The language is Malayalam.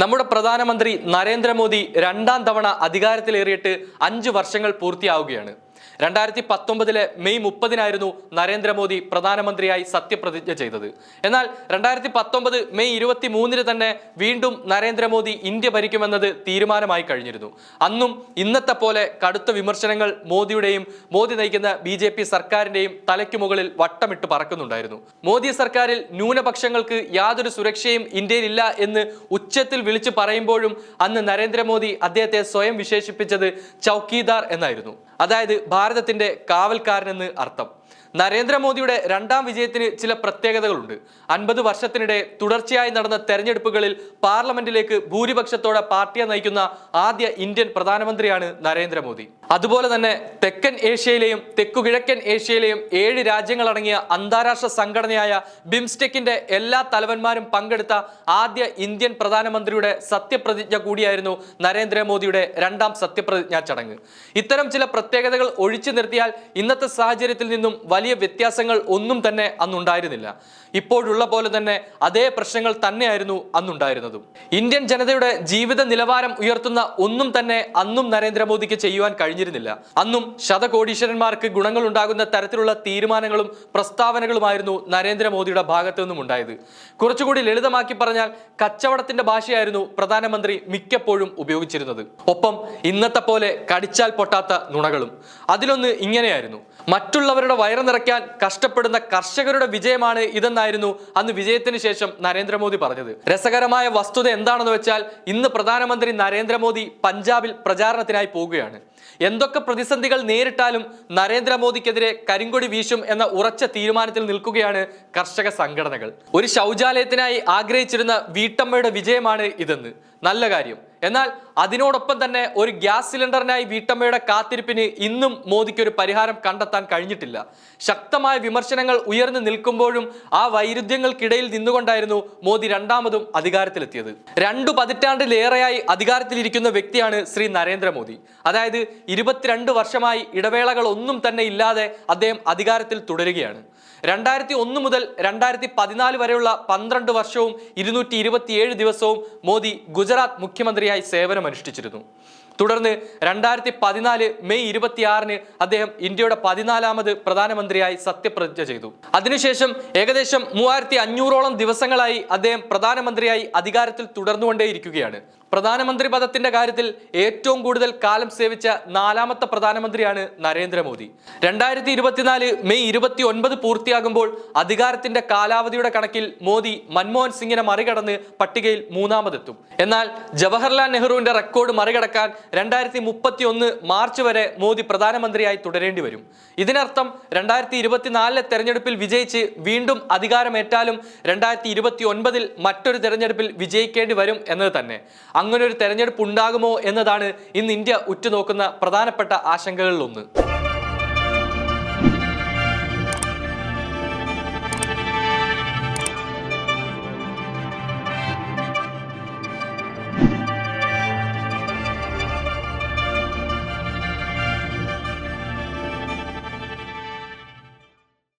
നമ്മുടെ പ്രധാനമന്ത്രി നരേന്ദ്രമോദി രണ്ടാം തവണ അധികാരത്തിലേറിയിട്ട് അഞ്ച് വർഷങ്ങൾ പൂർത്തിയാവുകയാണ്. രണ്ടായിരത്തി പത്തൊമ്പതിലെ മെയ് മുപ്പതിനായിരുന്നു നരേന്ദ്രമോദി പ്രധാനമന്ത്രിയായി സത്യപ്രതിജ്ഞ ചെയ്തത്. എന്നാൽ രണ്ടായിരത്തി പത്തൊമ്പത് മെയ് ഇരുപത്തി മൂന്നിന് തന്നെ വീണ്ടും നരേന്ദ്രമോദി ഇന്ത്യ ഭരിക്കുമെന്നത് തീരുമാനമായി കഴിഞ്ഞിരുന്നു. അന്നും ഇന്നത്തെ പോലെ കടുത്ത വിമർശനങ്ങൾ മോദിയുടെയും മോദി നയിക്കുന്ന ബി ജെ പി സർക്കാരിന്റെയും തലയ്ക്കു മുകളിൽ വട്ടമിട്ട് പറക്കുന്നുണ്ടായിരുന്നു. മോദി സർക്കാരിൽ ന്യൂനപക്ഷങ്ങൾക്ക് യാതൊരു സുരക്ഷയും ഇന്ത്യയിലില്ല എന്ന് ഉച്ചത്തിൽ വിളിച്ചു പറയുമ്പോഴും അന്ന് നരേന്ദ്രമോദി അദ്ദേഹത്തെ സ്വയം വിശേഷിപ്പിച്ചത് ചൗക്കീദാർ എന്നായിരുന്നു. അതായത് ഭാരതത്തിന്റെ കാവൽക്കാരനെന്ന് അർത്ഥം. നരേന്ദ്രമോദിയുടെ രണ്ടാം വിജയത്തിന് ചില പ്രത്യേകതകളുണ്ട്. അൻപത് വർഷത്തിനിടെ തുടർച്ചയായി നടന്ന തെരഞ്ഞെടുപ്പുകളിൽ പാർലമെന്റിലേക്ക് ഭൂരിപക്ഷത്തോടെ പാർട്ടിയെ നയിക്കുന്ന ആദ്യ ഇന്ത്യൻ പ്രധാനമന്ത്രിയാണ് നരേന്ദ്രമോദി. അതുപോലെ തന്നെ തെക്കൻ ഏഷ്യയിലെയും തെക്കുകിഴക്കൻ ഏഷ്യയിലെയും ഏഴ് രാജ്യങ്ങളടങ്ങിയ അന്താരാഷ്ട്ര സംഘടനയായ ബിംസ്റ്റെക്കിന്റെ എല്ലാ തലവന്മാരും പങ്കെടുത്ത ആദ്യ ഇന്ത്യൻ പ്രധാനമന്ത്രിയുടെ സത്യപ്രതിജ്ഞ കൂടിയായിരുന്നു നരേന്ദ്രമോദിയുടെ രണ്ടാം സത്യപ്രതിജ്ഞാ ചടങ്ങ്. ഇത്തരം ചില പ്രത്യേകതകൾ ഒഴിച്ചു നിർത്തിയാൽ ഇന്നത്തെ സാഹചര്യത്തിൽ നിന്നും വലിയ വ്യത്യാസങ്ങൾ ഒന്നും തന്നെ അന്നുണ്ടായിരുന്നില്ല. ഇപ്പോഴുള്ള പോലെ തന്നെ അതേ പ്രശ്നങ്ങൾ തന്നെയായിരുന്നു അന്നുണ്ടായിരുന്നതും. ഇന്ത്യൻ ജനതയുടെ ജീവിത നിലവാരം ഉയർത്തുന്ന ഒന്നും തന്നെ അന്നും നരേന്ദ്രമോദിക്ക് ചെയ്യുവാൻ കഴിഞ്ഞിരുന്നില്ല. അന്നും ശതകോടീശ്വരന്മാർക്ക് ഗുണങ്ങൾ ഉണ്ടാകുന്ന തരത്തിലുള്ള തീരുമാനങ്ങളും പ്രസ്താവനകളുമായിരുന്നു നരേന്ദ്രമോദിയുടെ ഭാഗത്തു നിന്നും ഉണ്ടായത് കുറച്ചുകൂടി ലളിതമാക്കി പറഞ്ഞാൽ കച്ചവടത്തിന്റെ ഭാഷയായിരുന്നു പ്രധാനമന്ത്രി മിക്കപ്പോഴും ഉപയോഗിച്ചിരുന്നത്. ഒപ്പം ഇന്നത്തെ പോലെ കടിച്ചാൽ പൊട്ടാത്ത നുണകളും. അതിലൊന്ന് ഇങ്ങനെയായിരുന്നു. മറ്റുള്ളവരുടെ വയറ് നിറയ്ക്കാൻ കഷ്ടപ്പെടുന്ന കർഷകരുടെ വിജയമാണ് ഇതെന്നായിരുന്നു അന്ന് വിജയത്തിന് ശേഷം നരേന്ദ്രമോദി പറഞ്ഞത്. രസകരമായ വസ്തുത എന്താണെന്ന് വെച്ചാൽ ഇന്ന് പ്രധാനമന്ത്രി നരേന്ദ്രമോദി പഞ്ചാബിൽ പ്രചാരണത്തിനായി പോവുകയാണ്. എന്തൊക്കെ പ്രതിസന്ധികൾ നേരിട്ടാലും നരേന്ദ്രമോദിക്കെതിരെ കരിങ്കൊടി വീശും എന്ന ഉറച്ച തീരുമാനത്തിൽ നിൽക്കുകയാണ് കർഷക സംഘടനകൾ. ഒരു ശൗചാലയത്തിനായി ആഗ്രഹിച്ചിരുന്ന വീട്ടമ്മയുടെ വിജയമാണ് ഇതെന്ന്. നല്ല കാര്യം. എന്നാൽ അതിനോടൊപ്പം തന്നെ ഒരു ഗ്യാസ് സിലിണ്ടറിനായി വീട്ടമ്മയുടെ കാത്തിരിപ്പിന് ഇന്നും മോദിക്ക് ഒരു പരിഹാരം കണ്ടെത്താൻ കഴിഞ്ഞിട്ടില്ല. ശക്തമായ വിമർശനങ്ങൾ ഉയർന്നു നിൽക്കുമ്പോഴും ആ വൈരുദ്ധ്യങ്ങൾക്കിടയിൽ നിന്നുകൊണ്ടായിരുന്നു മോദി രണ്ടാമതും അധികാരത്തിലെത്തിയത്. രണ്ടു പതിറ്റാണ്ടിലേറെയായി അധികാരത്തിലിരിക്കുന്ന വ്യക്തിയാണ് ശ്രീ നരേന്ദ്രമോദി. അതായത് ഇരുപത്തിരണ്ട് വർഷമായി ഇടവേളകൾ ഒന്നും തന്നെ ഇല്ലാതെ അദ്ദേഹം അധികാരത്തിൽ തുടരുകയാണ്. രണ്ടായിരത്തി ഒന്ന് മുതൽ രണ്ടായിരത്തി പതിനാല് വരെയുള്ള പന്ത്രണ്ട് വർഷവും ഇരുന്നൂറ്റി ദിവസവും മോദി ഗുജറാത്ത് മുഖ്യമന്ത്രിയായി സേവനമനുഷ്ഠിച്ചിരുന്നു. തുടർന്ന് രണ്ടായിരത്തി പതിനാല് മെയ് ഇരുപത്തിയാറിന് അദ്ദേഹം ഇന്ത്യയുടെ പതിനാലാമത് പ്രധാനമന്ത്രിയായി സത്യപ്രതിജ്ഞ ചെയ്തു. അതിനുശേഷം ഏകദേശം മൂവായിരത്തി അഞ്ഞൂറോളം ദിവസങ്ങളായി അദ്ദേഹം പ്രധാനമന്ത്രിയായി അധികാരത്തിൽ തുടർന്നുകൊണ്ടേയിരിക്കുകയാണ്. പ്രധാനമന്ത്രി പദത്തിന്റെ കാര്യത്തിൽ ഏറ്റവും കൂടുതൽ കാലം സേവിച്ച നാലാമത്തെ പ്രധാനമന്ത്രിയാണ് നരേന്ദ്രമോദി. രണ്ടായിരത്തി ഇരുപത്തിനാല് മെയ് ഇരുപത്തി ഒൻപത് പൂർത്തിയാകുമ്പോൾ അധികാരത്തിന്റെ കാലാവധിയുടെ കണക്കിൽ മോദി മൻമോഹൻ സിംഗിനെ മറികടന്ന് പട്ടികയിൽ മൂന്നാമതെത്തും. എന്നാൽ ജവഹർലാൽ നെഹ്റുവിന്റെ റെക്കോർഡ് മറികടക്കാൻ രണ്ടായിരത്തി മുപ്പത്തി ഒന്ന് മാർച്ച് വരെ മോദി പ്രധാനമന്ത്രിയായി തുടരേണ്ടി വരും. ഇതിനർത്ഥം രണ്ടായിരത്തി ഇരുപത്തിനാലിലെ തെരഞ്ഞെടുപ്പിൽ വിജയിച്ച് വീണ്ടും അധികാരമേറ്റാലും രണ്ടായിരത്തി ഇരുപത്തി ഒൻപതിൽ മറ്റൊരു തെരഞ്ഞെടുപ്പിൽ വിജയിക്കേണ്ടി വരും എന്നത് തന്നെ. അങ്ങനെ ഒരു തെരഞ്ഞെടുപ്പ് ഉണ്ടാകുമോ എന്നതാണ് ഇന്ന് ഇന്ത്യ ഉറ്റുനോക്കുന്ന പ്രധാനപ്പെട്ട ആശങ്കകളിലൊന്ന്.